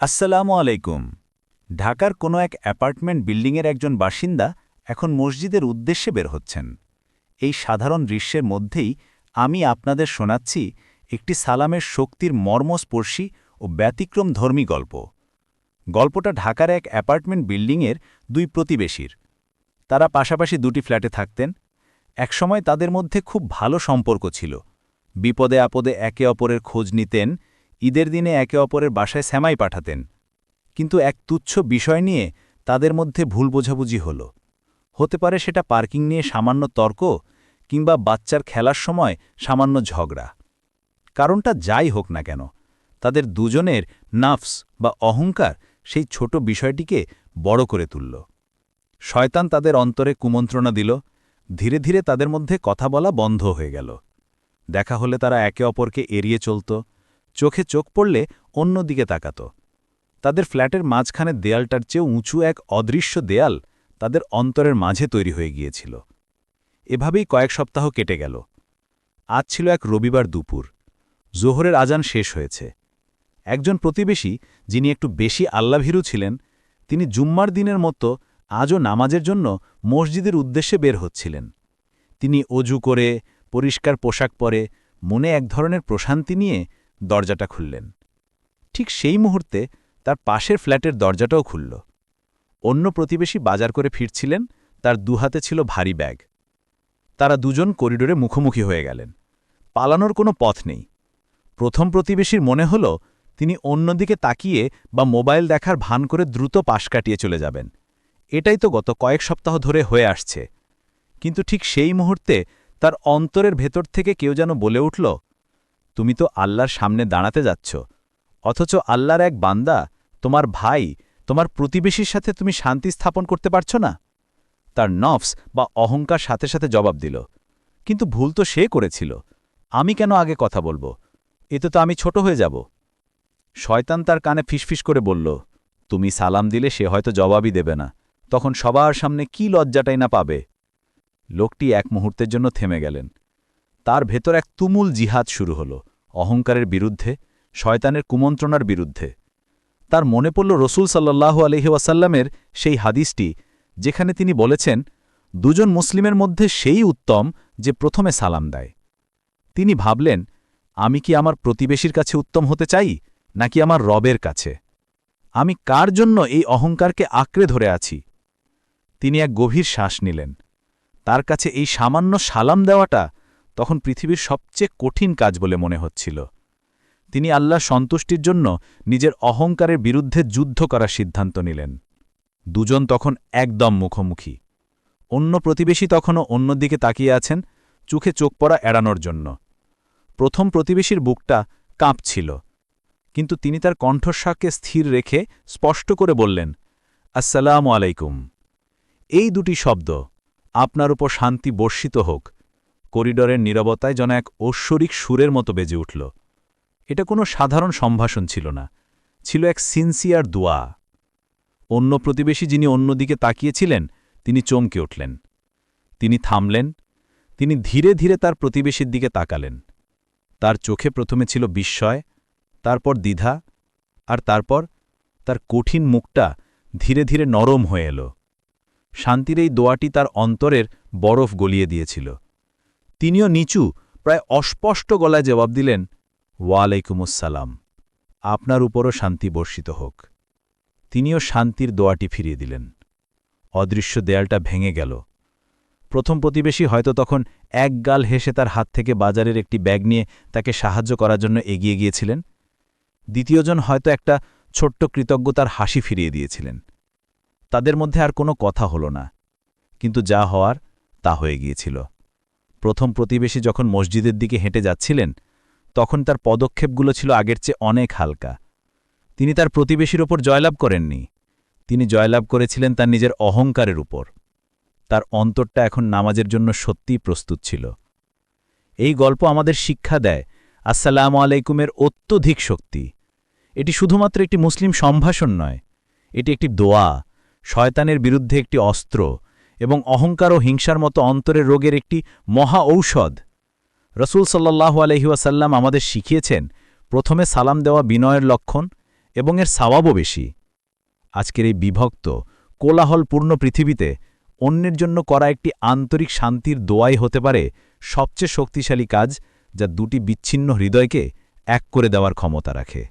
আসসালামু আলাইকুম। ঢাকার কোনো এক অ্যাপার্টমেন্ট বিল্ডিংয়ের একজন বাসিন্দা এখন মসজিদের উদ্দেশ্যে বের হচ্ছেন। এই সাধারণ দৃশ্যের মধ্যেই আমি আপনাদের শোনাচ্ছি একটি সালামের শক্তির মর্মস্পর্শী ও ব্যতিক্রম ধর্মী গল্প। গল্পটা ঢাকার এক অ্যাপার্টমেন্ট বিল্ডিংয়ের দুই প্রতিবেশীর। তারা পাশাপাশি দুটি ফ্ল্যাটে থাকতেন। একসময় তাদের মধ্যে খুব ভালো সম্পর্ক ছিল। বিপদে আপদে একে অপরের খোঁজ নিতেন ঈদের দিনে একে অপরের বাসায় শ্যামাই পাঠাতেন। কিন্তু এক তুচ্ছ বিষয় নিয়ে তাদের মধ্যে ভুল বোঝাবুঝি হল। হতে পারে সেটা পার্কিং নিয়ে সামান্য তর্ক কিংবা বাচ্চার খেলার সময় সামান্য ঝগড়া। কারণটা যাই হোক না কেন, তাদের দুজনের নাফস বা অহংকার সেই ছোট বিষয়টিকে বড় করে তুলল। শয়তান তাদের অন্তরে কুমন্ত্রণা দিল, ধীরে ধীরে তাদের মধ্যে কথা বলা বন্ধ হয়ে গেল। দেখা হলে তারা একে অপরকে এড়িয়ে চলত চোখে চোখ পড়লে অন্য দিকে তাকাত। তাদের ফ্ল্যাটের মাঝখানে দেয়ালটার চেয়ে উঁচু এক অদৃশ্য দেয়াল তাদের অন্তরের মাঝে তৈরি হয়ে গিয়েছিল। এভাবেই কয়েক সপ্তাহ কেটে গেল। আজ ছিল এক রবিবার দুপুর। জোহরের আজান শেষ হয়েছে। একজন প্রতিবেশী, যিনি একটু বেশি আল্লাভীরু ছিলেন, তিনি জুম্মার দিনের মতো আজও নামাজের জন্য মসজিদের উদ্দেশ্যে বের হচ্ছিলেন। তিনি অজু করে, পরিষ্কার পোশাক পরে, মনে এক ধরনের প্রশান্তি নিয়ে দরজাটা খুললেন। ঠিক সেই মুহূর্তে তার পাশের ফ্ল্যাটের দরজাটাও খুলল। অন্য প্রতিবেশী বাজার করে ফিরছিলেন, তার দুহাতে ছিল ভারী ব্যাগ। তারা দুজন করিডোরে মুখোমুখি হয়ে গেলেন। পালানোর কোনো পথ নেই। প্রথম প্রতিবেশীর মনে হল, তিনি অন্যদিকে তাকিয়ে বা মোবাইল দেখার ভান করে দ্রুত পাশ কাটিয়ে চলে যাবেন। এটাই তো গত কয়েক সপ্তাহ ধরে হয়ে আসছে। কিন্তু ঠিক সেই মুহূর্তে তার অন্তরের ভেতর থেকে কেউ যেন বলে উঠল তুমি তো আল্লাহর সামনে দাঁড়াতে যাচ্ছ। অথচ আল্লাহর এক বান্দা, তোমার ভাই, তোমার প্রতিবেশীর সাথে তুমি শান্তি স্থাপন করতে পারছ না? তার নফস বা অহংকার সাথে সাথে জবাব দিল, কিন্তু ভুল তো সে করেছিল। আমি কেন আগে কথা বলব? এতে তো আমি ছোট হয়ে যাব। শয়তান তার কানে ফিসফিস করে বলল, তুমি সালাম দিলে সে হয়তো জবাবই দেবে না। তখন সবার সামনে কি লজ্জাটাই না পাবে? লোকটি এক মুহূর্তের জন্য থেমে গেলেন। তার ভেতর এক তুমুল জিহাদ শুরু হল। অহংকারের বিরুদ্ধে, শয়তানের কুমন্ত্রণার বিরুদ্ধে। তার মনে পড়ল রসুল সাল্লাহ আলহিওয়াসাল্লামের সেই হাদিসটি, যেখানে তিনি বলেছেন, দুজন মুসলিমের মধ্যে সেই উত্তম যে প্রথমে সালাম দেয়। তিনি ভাবলেন, আমি কি আমার প্রতিবেশীর কাছে উত্তম হতে চাই, নাকি আমার রবের কাছে? আমি কার জন্য এই অহংকারকে আঁকড়ে ধরে আছি? তিনি এক গভীর শ্বাস নিলেন। তার কাছে এই সামান্য সালাম দেওয়াটা তখন পৃথিবীর সবচেয়ে কঠিন কাজ বলে মনে হচ্ছিল। তিনি আল্লাহ সন্তুষ্টির জন্য নিজের অহংকারের বিরুদ্ধে যুদ্ধ করার সিদ্ধান্ত নিলেন। দুজন তখন একদম মুখোমুখি। অন্য প্রতিবেশী তখনও অন্যদিকে তাকিয়ে আছেন, চোখে চোখ পড়া এড়ানোর জন্য। প্রথম প্রতিবেশীর বুকটা কাঁপছিল, কিন্তু তিনি তার কণ্ঠস্বাককে স্থির রেখে স্পষ্ট করে বললেন, আসসালামু আলাইকুম। এই দুটি শব্দ আপনার উপর শান্তি বর্ষিত হোক করিডরের নীরবতায় যেন এক ঐশ্বরিক সুরের মতো বেজে উঠল। এটা কোনো সাধারণ সম্ভাষণ ছিল না, ছিল এক সিনসিয়ার দোয়া। অন্য প্রতিবেশী যিনি অন্যদিকে তাকিয়েছিলেন, তিনি চমকে উঠলেন। তিনি থামলেন, তিনি ধীরে ধীরে তার প্রতিবেশীর দিকে তাকালেন। তার চোখে প্রথমে ছিল বিস্ময়, তারপর দ্বিধা, আর তারপর তার কঠিন মুখটা ধীরে ধীরে নরম হয়ে এল। শান্তির এই দোয়াটি তার অন্তরের বরফ গলিয়ে দিয়েছিল। তিনিও নিচু, প্রায় অস্পষ্ট গলায় জবাব দিলেন, ওয়ালাইকুমুসসালাম। আপনার উপরও শান্তি বর্ষিত হোক। তিনিও শান্তির দোয়াটি ফিরিয়ে দিলেন। অদৃশ্য দেয়ালটা ভেঙে গেল। প্রথম প্রতিবেশী হয়তো তখন এক গাল হেসে তার হাত থেকে বাজারের একটি ব্যাগ নিয়ে তাকে সাহায্য করার জন্য এগিয়ে গিয়েছিলেন। দ্বিতীয়জন হয়তো একটা ছোট্ট কৃতজ্ঞতার হাসি ফিরিয়ে দিয়েছিলেন। তাদের মধ্যে আর কোনো কথা হল না, কিন্তু যা হওয়ার তা হয়ে গিয়েছিল। প্রথম প্রতিবেশী যখন মসজিদের দিকে হেঁটে যাচ্ছিলেন, তখন তার পদক্ষেপগুলো ছিল আগের চেয়ে অনেক হালকা। তিনি তার প্রতিবেশীর ওপর জয়লাভ করেননি। তিনি জয়লাভ করেছিলেন তার নিজের অহংকারের উপর। তার অন্তরটা এখন নামাজের জন্য সত্যিই প্রস্তুত ছিল। এই গল্প আমাদের শিক্ষা দেয়, আসসালামু আলাইকুমের অত্যধিক শক্তি। এটি শুধুমাত্র একটি মুসলিম সম্ভাষণ নয়, এটি একটি দোয়া, শয়তানের বিরুদ্ধে একটি অস্ত্র এবং অহংকার ও হিংসার মতো অন্তরের রোগের একটি মহা ঔষধ। রসুল সাল্লাহ আলহিউসাল্লাম আমাদের শিখিয়েছেন, প্রথমে সালাম দেওয়া বিনয়ের লক্ষণ এবং এর সাওয়াবও বেশি। আজকের এই বিভক্ত, কোলাহলপূর্ণ পৃথিবীতে অন্যের জন্য করা একটি আন্তরিক শান্তির দোয়াই হতে পারে সবচেয়ে শক্তিশালী কাজ যা দুটি বিচ্ছিন্ন হৃদয়কে এক করে দেওয়ার ক্ষমতা রাখে।